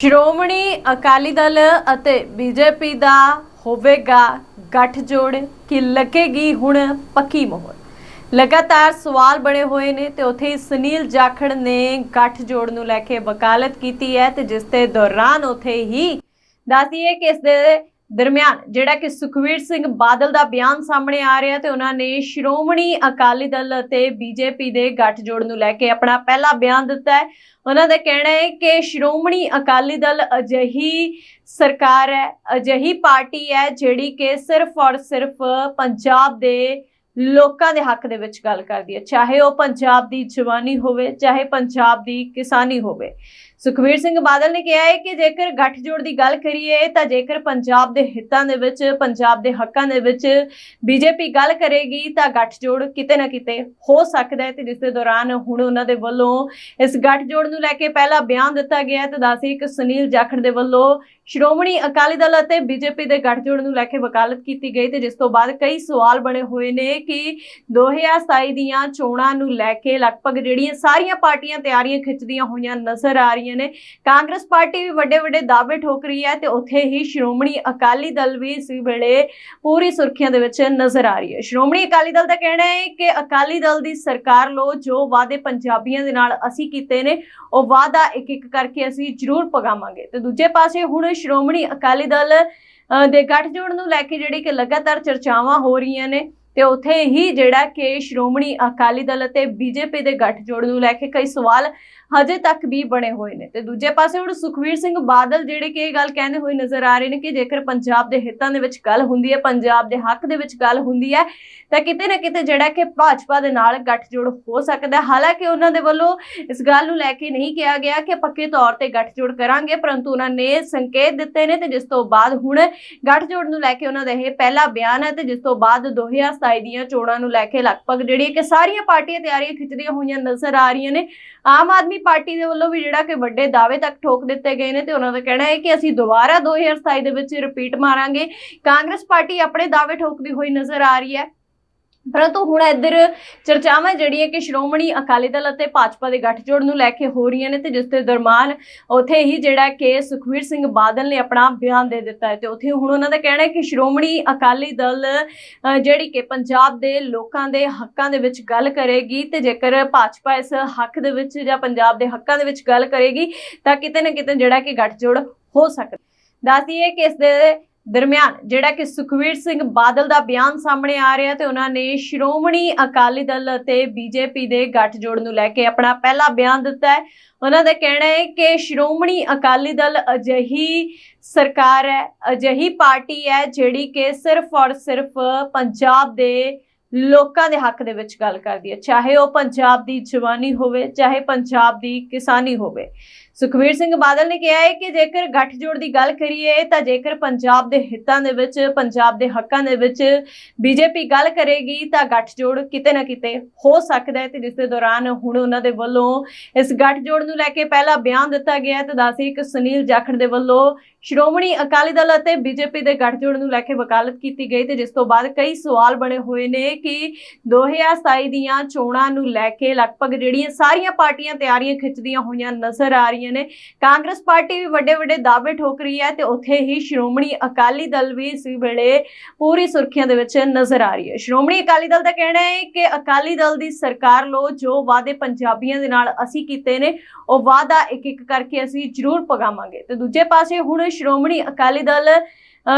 ਸ਼੍ਰੋਮਣੀ ਅਕਾਲੀ ਦਲ ਅਤੇ ਬੀਜੇਪੀ ਦਾ ਹੋਵੇਗਾ ਗੱਠਜੋੜ, ਕਿ ਲੱਗੇਗੀ ਹੁਣ ਪੱਕੀ ਮੋਹਰ? ਲਗਾਤਾਰ ਸਵਾਲ ਬਣੇ ਹੋਏ ਨੇ ਤੇ ਉੱਥੇ ਹੀ ਸੁਨੀਲ ਜਾਖੜ ਨੇ ਗੱਠਜੋੜ ਨੂੰ ਲੈ ਕੇ ਵਕਾਲਤ ਕੀਤੀ ਹੈ ਤੇ ਜਿਸ ਦੇ ਦੌਰਾਨ ਉੱਥੇ ਹੀ ਦੱਸਦੀਏ ਕਿ ਇਸ ਦੇ ਦਰਮਿਆਨ ਜਿਹੜਾ ਕਿ ਸੁਖਵੀਰ ਸਿੰਘ ਬਾਦਲ ਦਾ ਬਿਆਨ ਸਾਹਮਣੇ ਆ ਰਿਹਾ ਤੇ ਉਹਨਾਂ ਨੇ ਸ਼੍ਰੋਮਣੀ ਅਕਾਲੀ ਦਲ ਅਤੇ ਬੀਜੇਪੀ ਦੇ ਗੱਠਜੋੜ ਨੂੰ ਲੈ ਕੇ ਆਪਣਾ ਪਹਿਲਾ ਬਿਆਨ ਦਿੱਤਾ ਹੈ। ਉਹਨਾਂ ਦਾ ਕਹਿਣਾ ਹੈ ਕਿ ਸ਼੍ਰੋਮਣੀ ਅਕਾਲੀ ਦਲ ਅਜਿਹੀ ਸਰਕਾਰ ਹੈ, ਅਜਿਹੀ ਪਾਰਟੀ ਹੈ ਜਿਹੜੀ ਕਿ ਸਿਰਫ ਔਰ ਸਿਰਫ ਪੰਜਾਬ ਦੇ ਲੋਕਾਂ ਦੇ ਹੱਕ ਦੇ ਵਿੱਚ ਗੱਲ ਕਰਦੀ ਹੈ, ਚਾਹੇ ਉਹ ਪੰਜਾਬ ਦੀ ਜਵਾਨੀ ਹੋਵੇ, ਚਾਹੇ ਪੰਜਾਬ ਦੀ ਕਿਸਾਨੀ ਹੋਵੇ। ਸੁਖਵੀਰ ਸਿੰਘ ਬਾਦਲ ਨੇ ਕਿਹਾ ਹੈ ਕਿ ਜੇਕਰ ਗੱਠਜੋੜ ਦੀ ਗੱਲ ਕਰੀਏ, ਤਾਂ ਜੇਕਰ ਪੰਜਾਬ ਦੇ ਹਿੱਤਾਂ ਦੇ ਵਿੱਚ, ਪੰਜਾਬ ਦੇ ਹੱਕਾਂ ਦੇ ਵਿੱਚ ਬੀਜੇਪੀ ਗੱਲ ਕਰੇਗੀ, ਤਾਂ ਗੱਠਜੋੜ ਕਿਤੇ ਨਾ ਕਿਤੇ ਹੋ ਸਕਦਾ ਹੈ ਤੇ ਜਿਸ ਦੇ ਦੌਰਾਨ ਹੁਣ ਉਹਨਾਂ ਦੇ ਵੱਲੋਂ ਇਸ ਗੱਠਜੋੜ ਨੂੰ ਲੈ ਕੇ ਪਹਿਲਾ ਬਿਆਨ ਦਿੱਤਾ ਗਿਆ ਹੈ, ਤੇ ਦੱਸੀ ਕਿ ਸੁਨੀਲ ਜਾਖੜ ਦੇ ਵੱਲੋਂ ਸ਼੍ਰੋਮਣੀ ਅਕਾਲੀ ਦਲ ਅਤੇ ਬੀਜੇਪੀ ਦੇ ਗੱਠਜੋੜ ਨੂੰ ਲੈ ਕੇ ਵਕਾਲਤ ਕੀਤੀ ਗਈ ਤੇ ਜਿਸ ਤੋਂ ਬਾਅਦ ਕਈ ਸਵਾਲ ਬਣੇ ਹੋਏ ਨੇ ਕਿ 2027 ਦੀਆਂ ਚੋਣਾਂ ਨੂੰ ਲੈ ਕੇ ਲਗਭਗ ਜਿਹੜੀਆਂ ਸਾਰੀਆਂ ਪਾਰਟੀਆਂ ਤਿਆਰੀਆਂ ਖਿੱਚਦੀਆਂ ਹੋਈਆਂ ਨਜ਼ਰ ਆ ਰਹੀਆਂ ਨੇ। ਕਾਂਗਰਸ ਪਾਰਟੀ ਵੀ ਵੱਡੇ ਵੱਡੇ ਦਾਅਵੇ ਠੋਕ ਰਹੀ ਹੈ ਤੇ ਉੱਥੇ ਹੀ ਸ਼੍ਰੋਮਣੀ ਅਕਾਲੀ ਦਲ ਵੀ ਇਸ ਵੇਲੇ ਪੂਰੀ ਸੁਰਖੀਆਂ ਦੇ ਵਿੱਚ ਨਜ਼ਰ ਆ ਰਹੀ ਹੈ। ਸ਼੍ਰੋਮਣੀ ਅਕਾਲੀ ਦਲ ਦਾ ਕਹਿਣਾ ਹੈ ਕਿ ਅਕਾਲੀ ਦਲ ਦੀ ਸਰਕਾਰ ਲੋ ਜੋ ਵਾਅਦੇ ਪੰਜਾਬੀਆਂ ਦੇ ਨਾਲ ਅਸੀਂ ਕੀਤੇ ਨੇ, ਉਹ ਵਾਅਦਾ ਇੱਕ ਇੱਕ ਕਰਕੇ ਅਸੀਂ ਜ਼ਰੂਰ ਪਗਾਵਾਂਗੇ ਤੇ ਦੂਜੇ ਪਾਸੇ ਹੁਣ ਸ਼੍ਰੋਮਣੀ ਅਕਾਲੀ ਦਲ ਦੇ ਗੱਠਜੋੜ ਨੂੰ ਲੈ ਕੇ ਜਿਹੜੀ ਕਿ ਲਗਾਤਾਰ ਚਰਚਾਵਾਂ ਹੋ ਰਹੀਆਂ ਨੇ, ਤੇ ਉੱਥੇ ਹੀ ਜਿਹੜਾ ਕਿ ਸ਼੍ਰੋਮਣੀ ਅਕਾਲੀ ਦਲ ਅਤੇ ਬੀਜੇਪੀ ਦੇ ਗੱਠਜੋੜ ਨੂੰ ਲੈ ਕੇ ਕਈ ਸਵਾਲ ਹਜੇ ਤੱਕ ਵੀ ਬਣੇ ਹੋਏ ਨੇ। ਤੇ ਦੂਜੇ ਪਾਸੇ ਹੁਣ ਸੁਖਵੀਰ ਸਿੰਘ ਬਾਦਲ ਜਿਹੜੇ ਕਿ ਇਹ ਗੱਲ ਕਹਿੰਦੇ ਹੋਏ ਨਜ਼ਰ ਆ ਰਹੇ ਨੇ ਕਿ ਜੇਕਰ ਪੰਜਾਬ ਦੇ ਹਿੱਤਾਂ ਦੇ ਵਿੱਚ ਗੱਲ ਹੁੰਦੀ ਹੈ, ਪੰਜਾਬ ਦੇ ਹੱਕ ਦੇ ਵਿੱਚ ਗੱਲ ਹੁੰਦੀ ਹੈ, ਤਾਂ ਕਿਤੇ ਨਾ ਕਿਤੇ ਜਿਹੜਾ ਕਿ ਭਾਜਪਾ ਦੇ ਨਾਲ ਗੱਠਜੋੜ ਹੋ ਸਕਦਾ ਹਾਲਾਂਕਿ ਉਹਨਾਂ ਦੇ ਵੱਲੋਂ ਇਸ ਗੱਲ ਨੂੰ ਲੈ ਕੇ ਨਹੀਂ ਕਿਹਾ ਗਿਆ ਕਿ ਪੱਕੇ ਤੌਰ ਤੇ ਗੱਠਜੋੜ ਕਰਾਂਗੇ, ਪਰੰਤੂ ਉਹਨਾਂ ਨੇ ਸੰਕੇਤ ਦਿੱਤੇ ਨੇ ਤੇ ਜਿਸ ਤੋਂ ਬਾਅਦ ਹੁਣ ਗੱਠਜੋੜ ਨੂੰ ਲੈ ਕੇ ਉਹਨਾਂ ਦਾ ਇਹ ਪਹਿਲਾ ਬਿਆਨ ਹੈ ਤੇ ਜਿਸ ਤੋਂ ਬਾਅਦ 2027 ਦੀਆਂ ਚੋਣਾਂ ਨੂੰ ਲੈ ਕੇ ਲਗਭਗ ਜਿਹੜੀ ਕਿ ਸਾਰੀਆਂ ਪਾਰਟੀਆਂ ਤਿਆਰੀਆਂ ਖਿੱਚਦੀਆਂ ਹੋਈਆਂ ਨਜ਼ਰ ਆ ਰਹੀਆਂ ਨੇ। ਆਮ ਆਦਮੀ ਪਾਰਟੀ ਦੇ ਵੱਲੋਂ ਵੀ ਜਿਹੜਾ ਕਿ ਵੱਡੇ ਦਾਅਵੇ ਤੱਕ ਠੋਕ ਦਿੱਤੇ ਗਏ ਨੇ ਤੇ ਉਹਨਾਂ ਦਾ ਕਹਿਣਾ ਹੈ ਕਿ ਅਸੀਂ ਦੁਬਾਰਾ 2027 ਦੇ ਵਿੱਚ ਰਿਪੀਟ ਮਾਰਾਂਗੇ। ਕਾਂਗਰਸ ਪਾਰਟੀ ਆਪਣੇ ਦਾਅਵੇ ਠੋਕਦੀ ਹੋਈ ਨਜ਼ਰ ਆ ਰਹੀ ਹੈ। ਪਰੰਤੂ ਹੁਣ ਇੱਧਰ ਚਰਚਾਵਾਂ ਜਿਹੜੀਆਂ ਕਿ ਸ਼੍ਰੋਮਣੀ ਅਕਾਲੀ ਦਲ ਅਤੇ ਭਾਜਪਾ ਦੇ ਗੱਠਜੋੜ ਨੂੰ ਲੈ ਕੇ ਹੋ ਰਹੀਆਂ ਨੇ ਤੇ ਜਿਸ ਦੇ ਦਰਮਾਨ ਉੱਥੇ ਹੀ ਜਿਹੜਾ ਕਿ ਸੁਖਵੀਰ ਸਿੰਘ ਬਾਦਲ ਨੇ ਆਪਣਾ ਬਿਆਨ ਦੇ ਦਿੱਤਾ ਹੈ ਤੇ ਉੱਥੇ ਹੁਣ ਉਹਨਾਂ ਦਾ ਕਹਿਣਾ ਹੈ ਕਿ ਸ਼੍ਰੋਮਣੀ ਅਕਾਲੀ ਦਲ ਜਿਹੜੀ ਕਿ ਪੰਜਾਬ ਦੇ ਲੋਕਾਂ ਦੇ ਹੱਕਾਂ ਦੇ ਵਿੱਚ ਗੱਲ ਕਰੇਗੀ ਤੇ ਜੇਕਰ ਭਾਜਪਾ ਇਸ ਹੱਕ ਦੇ ਵਿੱਚ ਜਾਂ ਪੰਜਾਬ ਦੇ ਹੱਕਾਂ ਦੇ ਵਿੱਚ ਗੱਲ ਕਰੇਗੀ ਤਾਂ ਕਿਤੇ ਨਾ ਕਿਤੇ ਜਿਹੜਾ ਕਿ ਗੱਠਜੋੜ ਹੋ ਸਕਦਾ। ਦੱਸਦੀਏ ਕਿ ਇਸ ਦੇ ਦਰਮਿਆਨ ਜਿਹੜਾ ਕਿ ਸੁਖਵੀਰ ਸਿੰਘ ਬਾਦਲ ਦਾ ਬਿਆਨ ਸਾਹਮਣੇ ਆ ਰਿਹਾ ਤੇ ਉਹਨਾਂ ਨੇ ਸ਼੍ਰੋਮਣੀ ਅਕਾਲੀ ਦਲ ਅਤੇ ਬੀਜੇਪੀ ਦੇ ਗੱਠਜੋੜ ਨੂੰ ਲੈ ਕੇ ਆਪਣਾ ਪਹਿਲਾ ਬਿਆਨ ਦਿੱਤਾ ਹੈ। ਉਹਨਾਂ ਦਾ ਕਹਿਣਾ ਹੈ ਕਿ ਸ਼੍ਰੋਮਣੀ ਅਕਾਲੀ ਦਲ ਅਜਿਹੀ ਸਰਕਾਰ ਹੈ, ਅਜਿਹੀ ਪਾਰਟੀ ਹੈ ਜਿਹੜੀ ਕਿ ਸਿਰਫ ਔਰ ਸਿਰਫ ਪੰਜਾਬ ਦੇ ਲੋਕਾਂ ਦੇ ਹੱਕ ਦੇ ਵਿੱਚ ਗੱਲ ਕਰਦੀ ਹੈ। ਚਾਹੇ ਉਹ ਪੰਜਾਬ ਦੀ ਜਵਾਨੀ ਹੋਵੇ, ਚਾਹੇ ਪੰਜਾਬ ਦੀ ਕਿਸਾਨੀ ਹੋਵੇ। ਸੁਖਵੀਰ ਸਿੰਘ ਬਾਦਲ ਨੇ ਕਿਹਾ ਹੈ ਕਿ ਜੇਕਰ ਗੱਠਜੋੜ ਦੀ ਗੱਲ ਕਰੀਏ ਤਾਂ ਜੇਕਰ ਪੰਜਾਬ ਦੇ ਹਿੱਤਾਂ ਦੇ ਵਿੱਚ, ਪੰਜਾਬ ਦੇ ਹੱਕਾਂ ਦੇ ਵਿੱਚ ਬੀਜੇਪੀ ਗੱਲ ਕਰੇਗੀ ਤਾਂ ਗੱਠਜੋੜ ਕਿਤੇ ਨਾ ਕਿਤੇ ਹੋ ਸਕਦਾ ਹੈ ਤੇ ਜਿਸ ਦੇ ਦੌਰਾਨ ਹੁਣ ਉਹਨਾਂ ਦੇ ਵੱਲੋਂ ਇਸ ਗੱਠਜੋੜ ਨੂੰ ਲੈ ਕੇ ਪਹਿਲਾ ਬਿਆਨ ਦਿੱਤਾ ਗਿਆ ਹੈ ਤੇ ਦੱਸੀ ਕਿ ਸੁਨੀਲ ਜਾਖੜ ਦੇ ਵੱਲੋਂ ਸ਼੍ਰੋਮਣੀ ਅਕਾਲੀ ਦਲ ਅਤੇ ਬੀਜੇਪੀ ਦੇ ਗੱਠਜੋੜ ਨੂੰ ਲੈ ਕੇ ਵਕਾਲਤ ਕੀਤੀ ਗਈ ਤੇ ਜਿਸ ਤੋਂ ਬਾਅਦ ਕਈ ਸਵਾਲ ਬਣੇ ਹੋਏ ਨੇ ਕਿ 2027 ਦੀਆਂ ਚੋਣਾਂ ਨੂੰ ਲੈ ਕੇ ਲਗਭਗ ਜਿਹੜੀਆਂ ਸਾਰੀਆਂ ਪਾਰਟੀਆਂ ਤਿਆਰੀਆਂ ਖਿੱਚਦੀਆਂ ਹੋਈਆਂ ਨਜ਼ਰ ਆ ਰਹੀਆਂ ਨੇ। ਕਾਂਗਰਸ ਪਾਰਟੀ ਵੀ ਵੱਡੇ ਵੱਡੇ ਦਾਅਵੇ ਠੋਕ ਰਹੀ ਹੈ ਤੇ ਉੱਥੇ ਹੀ ਸ਼੍ਰੋਮਣੀ ਅਕਾਲੀ ਦਲ ਵੀ ਇਸ ਵੇਲੇ ਪੂਰੀ ਸੁਰਖੀਆਂ ਦੇ ਵਿੱਚ ਨਜ਼ਰ ਆ ਰਹੀ ਹੈ। ਸ਼੍ਰੋਮਣੀ ਅਕਾਲੀ ਦਲ ਦਾ ਕਹਿਣਾ ਹੈ ਕਿ ਅਕਾਲੀ ਦਲ ਦੀ ਸਰਕਾਰ ਲੋ ਜੋ ਵਾਅਦੇ ਪੰਜਾਬੀਆਂ ਦੇ ਨਾਲ ਅਸੀਂ ਕੀਤੇ ਨੇ, ਉਹ ਵਾਅਦਾ ਇੱਕ ਇੱਕ ਕਰਕੇ ਅਸੀਂ ਜ਼ਰੂਰ ਪਗਾਵਾਂਗੇ ਤੇ ਦੂਜੇ ਪਾਸੇ ਹੁਣ ਸ਼੍ਰੋਮਣੀ ਅਕਾਲੀ ਦਲ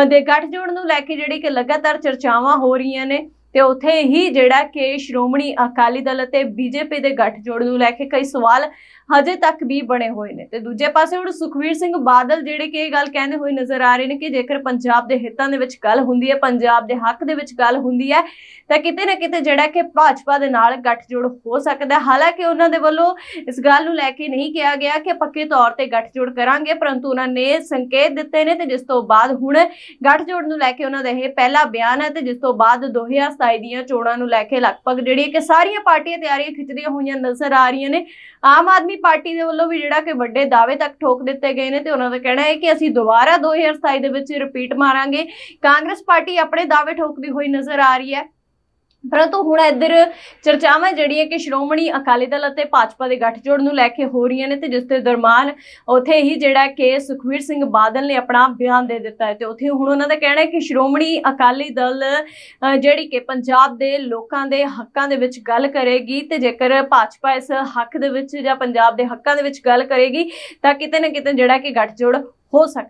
ਦੇ ਗੱਠਜੋੜ ਨੂੰ ਲੈ ਕੇ ਜਿਹੜੀ ਕਿ ਲਗਾਤਾਰ ਚਰਚਾਵਾਂ ਹੋ ਰਹੀਆਂ ਨੇ, ਤੇ ਉੱਥੇ ਹੀ ਜਿਹੜਾ ਕਿ ਸ਼੍ਰੋਮਣੀ ਅਕਾਲੀ ਦਲ ਅਤੇ ਬੀਜੇਪੀ ਦੇ ਗੱਠਜੋੜ ਨੂੰ ਲੈ ਕੇ ਕਈ ਸਵਾਲ ਹਜੇ ਤੱਕ ਵੀ ਬਣੇ ਹੋਏ ਨੇ। ਤੇ ਦੂਜੇ ਪਾਸੇ ਹੁਣ ਸੁਖਵੀਰ ਸਿੰਘ ਬਾਦਲ ਜਿਹੜੇ ਕਿ ਇਹ ਗੱਲ ਕਹਿੰਦੇ ਹੋਏ ਨਜ਼ਰ ਆ ਰਹੇ ਨੇ ਕਿ ਜੇਕਰ ਪੰਜਾਬ ਦੇ ਹਿੱਤਾਂ ਦੇ ਵਿੱਚ ਗੱਲ ਹੁੰਦੀ ਹੈ, ਪੰਜਾਬ ਦੇ ਹੱਕ ਦੇ ਵਿੱਚ ਗੱਲ ਹੁੰਦੀ ਹੈ, ਤਾਂ ਕਿਤੇ ਨਾ ਕਿਤੇ ਜਿਹੜਾ ਕਿ ਭਾਜਪਾ ਦੇ ਨਾਲ ਗੱਠਜੋੜ ਹੋ ਸਕਦਾ ਹੈ। ਹਾਲਾਂਕਿ ਉਹਨਾਂ ਦੇ ਵੱਲੋਂ ਇਸ ਗੱਲ ਨੂੰ ਲੈ ਕੇ ਨਹੀਂ ਕਿਹਾ ਗਿਆ ਕਿ ਪੱਕੇ ਤੌਰ ਤੇ ਗੱਠਜੋੜ ਕਰਾਂਗੇ, ਪਰੰਤੂ ਉਹਨਾਂ ਨੇ ਸੰਕੇਤ ਦਿੱਤੇ ਨੇ ਤੇ ਜਿਸ ਤੋਂ ਬਾਅਦ ਹੁਣ ਗੱਠਜੋੜ ਨੂੰ ਲੈ ਕੇ ਉਹਨਾਂ ਦਾ ਇਹ ਪਹਿਲਾ ਬਿਆਨ ਹੈ ਤੇ ਜਿਸ ਤੋਂ ਬਾਅਦ 2027 ਦੀਆਂ ਚੋਣਾਂ ਨੂੰ ਲੈ ਕੇ ਲਗਭਗ ਜਿਹੜੀ ਕਿ ਸਾਰੀਆਂ ਪਾਰਟੀਆਂ ਤਿਆਰੀਆਂ ਖਿੱਚਦੀਆਂ ਹੋਈਆਂ ਨਜ਼ਰ ਆ ਰਹੀਆਂ ਨੇ। ਆਮ ਆਦਮੀ ਪਾਰਟੀ ਦੇ ਵੱਲੋਂ ਵੀ ਜਿਹੜਾ ਕਿ ਵੱਡੇ ਦਾਅਵੇ ਤੱਕ ਠੋਕ ਦਿੱਤੇ ਗਏ ਨੇ ਤੇ ਉਹਨਾਂ ਦਾ ਕਹਿਣਾ ਹੈ ਕਿ ਅਸੀਂ ਦੁਬਾਰਾ 2027 ਦੇ ਵਿੱਚ ਰਿਪੀਟ ਮਾਰਾਂਗੇ। ਕਾਂਗਰਸ ਪਾਰਟੀ ਆਪਣੇ ਦਾਅਵੇ ਠੋਕਦੀ ਹੋਈ ਨਜ਼ਰ ਆ ਰਹੀ ਹੈ। ਪਰੰਤੂ ਹੁਣ ਇੱਧਰ ਚਰਚਾਵਾਂ ਜਿਹੜੀਆਂ ਕਿ ਸ਼੍ਰੋਮਣੀ ਅਕਾਲੀ ਦਲ ਅਤੇ ਭਾਜਪਾ ਦੇ ਗੱਠਜੋੜ ਨੂੰ ਲੈ ਕੇ ਹੋ ਰਹੀਆਂ ਨੇ ਤੇ ਜਿਸ ਦੇ ਦਰਮਾਨ ਉਥੇ ਹੀ ਜਿਹੜਾ ਕਿ ਸੁਖਵੀਰ ਸਿੰਘ ਬਾਦਲ ਨੇ ਆਪਣਾ ਬਿਆਨ ਦੇ ਦਿੱਤਾ ਹੈ ਤੇ ਉਥੇ ਹੁਣ ਉਹਨਾਂ ਦਾ ਕਹਿਣਾ ਹੈ ਕਿ ਸ਼੍ਰੋਮਣੀ ਅਕਾਲੀ ਦਲ ਜਿਹੜੀ ਕਿ ਪੰਜਾਬ ਦੇ ਲੋਕਾਂ ਦੇ ਹੱਕਾਂ ਦੇ ਵਿੱਚ ਗੱਲ ਕਰੇਗੀ ਤੇ ਜੇਕਰ ਭਾਜਪਾ ਇਸ ਹੱਕ ਦੇ ਵਿੱਚ ਜਾਂ ਪੰਜਾਬ ਦੇ ਹੱਕਾਂ ਦੇ ਵਿੱਚ ਗੱਲ ਕਰੇਗੀ ਤਾਂ ਕਿਤੇ ਨਾ ਕਿਤੇ ਜਿਹੜਾ ਕਿ ਗੱਠਜੋੜ ਹੋ ਸਕਦਾ